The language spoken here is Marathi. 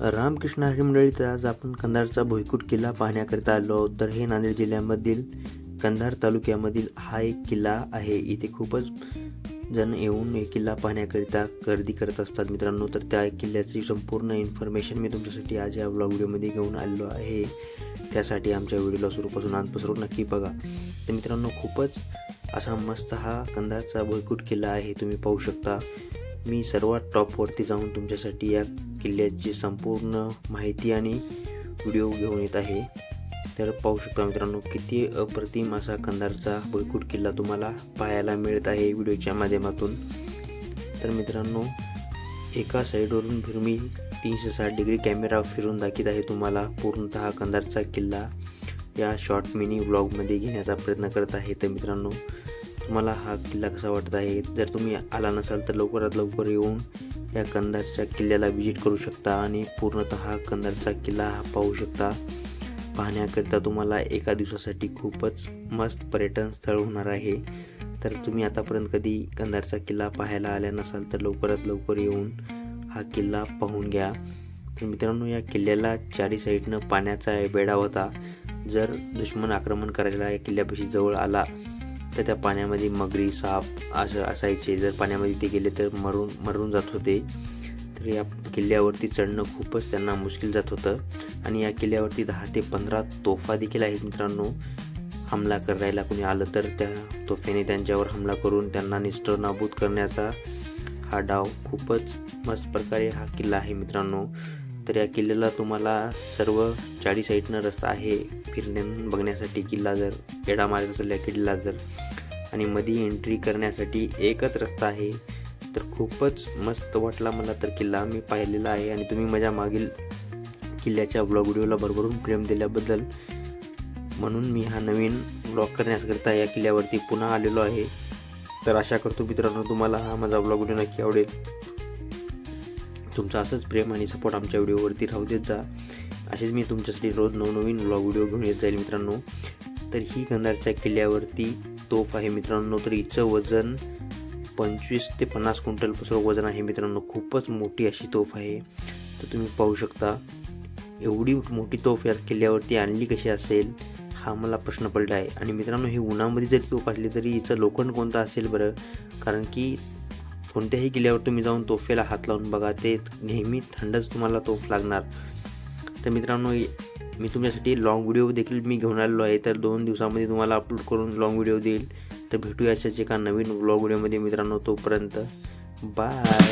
रामकृष्ण हरी तर आज आपण कंधारचा भुईकूट किल्ला पाहण्याकरिता आलो आहोत. तर हे नांदेड जिल्ह्यामधील कंधार तालुक्यामधील हा एक किल्ला आहे. इथे खूपच जण येऊन हे किल्ला पाहण्याकरिता गर्दी करत असतात मित्रांनो. तर त्या किल्ल्याची संपूर्ण इन्फॉर्मेशन मी तुमच्यासाठी आज या ब्लॉग व्हिडिओमध्ये घेऊन आलेलो आहे. त्यासाठी आमच्या व्हिडिओला सुरूपासून अंतपासून नक्की बघा. तर मित्रांनो खूपच असा मस्त हा कंधारचा भुईकूट किल्ला आहे. तुम्ही पाहू शकता. मी सर्वात टॉपवरती जाऊन तुमच्यासाठी या किल्ल्याची संपूर्ण माहिती आणि व्हिडिओ घेऊन येत आहे. तर पाहू शकता मित्रांनो किती अप्रतिम असा कंधारचा भुईकूट किल्ला तुम्हाला पाहायला मिळत आहे व्हिडिओच्या माध्यमातून. तर मित्रांनो एका साईडवरून फिर मी तीनशे साठ डिग्री कॅमेरा फिरून दाखवत आहे तुम्हाला पूर्णतः कंधारचा किल्ला. या शॉर्ट मिनी ब्लॉगमध्ये घेण्याचा प्रयत्न करत आहे तर मित्रांनो तुम्हाला हा किल्ला कसा वाटत आहे? जर तुम्ही आला नसाल तर लवकरात लवकर येऊन या कंधारच्या किल्ल्याला व्हिजिट करू शकता आणि पूर्णतः कंधारचा किल्ला हा पाहू शकता. पाहण्याकरिता तुम्हाला एका दिवसासाठी खूपच मस्त पर्यटन स्थळ होणार आहे. तर तुम्ही आतापर्यंत कधी कंधारचा किल्ला पाहायला आल्या नसाल तर लवकरात लवकर येऊन हा किल्ला पाहून घ्या. तर मित्रांनो या किल्ल्याला चारी साईडनं पाण्याचा बेडा होता. जर दुश्मन आक्रमण करायला या किल्ल्यापाशी जवळ आला तर त्या पाण्यामध्ये मगरी साप असं असायचे. जर पाण्यामध्ये ते गेले तर मरून मरून जात होते. तर या किल्ल्यावरती चढणं खूपच त्यांना मुश्किल जात होतं. आणि या किल्ल्यावरती दहा ते पंधरा तोफा देखील आहेत मित्रांनो. हमला करायला कोणी आलं तर त्या तोफेने त्यांच्यावर हमला करून त्यांना निष्ठ नाबूद करण्याचा हा डाव खूपच मस्त प्रकारे हा किल्ला आहे मित्रांनो. तर या किल्ल्याला तुम्हाला सर्व चाळी साईडनं रस्ता आहे फिरण्या बघण्यासाठी किल्ला जर एडा मार्ग असेल या किल्ला जर. आणि मध्ये एंट्री करण्यासाठी एकच रस्ता आहे. तर खूपच मस्त वाटला मला तर किल्ला. मी पाहिलेला आहे आणि तुम्ही माझ्या मागील किल्ल्याच्या ब्लॉग व्हिडिओला भरभरून प्रेम दिल्याबद्दल म्हणून मी हा नवीन ब्लॉग करण्याकरिता या किल्ल्यावरती पुन्हा आलेलो आहे. तर आशा करतो मित्रांनो तुम्हाला हा माझा ब्लॉग व्हिडिओ नक्की आवडेल. तुमचं असंच प्रेम आणि सपोर्ट आमच्या व्हिडिओवरती राहू देत जा. असेच मी तुमच्यासाठी रोज नवनवीन ब्लॉग व्हिडिओ घेऊन येत जाईल मित्रांनो. तर ही गंधारच्या किल्ल्यावरती तोफ आहे मित्रांनो तर हिचं वजन पंचवीस ते पन्नास क्विंटलपासून वजन आहे मित्रांनो. खूपच मोठी अशी तोफ आहे. तर तुम्ही पाहू शकता एवढी मोठी तोफ या किल्ल्यावरती आणली कशी असेल हा मला प्रश्न पडला आहे आणि मित्रांनो ही उन्हामध्ये जरी तोफ असली तरी हिचं लोखंड कोणतं असेल बरं? कारण की कोणत्याही किल्ल्यावर तुम्ही जाऊन तोफेला हात लावून बघा. ते नेहमी थंडच तुम्हाला तोफ लागणार. तर मित्रांनो मी तुमच्यासाठी लॉंग व्हिडिओ देखील मी घेऊन आलेलो आहे. तर दोन दिवसामध्ये तुम्हाला अपलोड करून लॉंग व्हिडिओ देईल. तर भेटूया अशाच एका नवीन ब्लॉग व्हिडिओमध्ये मित्रांनो तोपर्यंत. बाय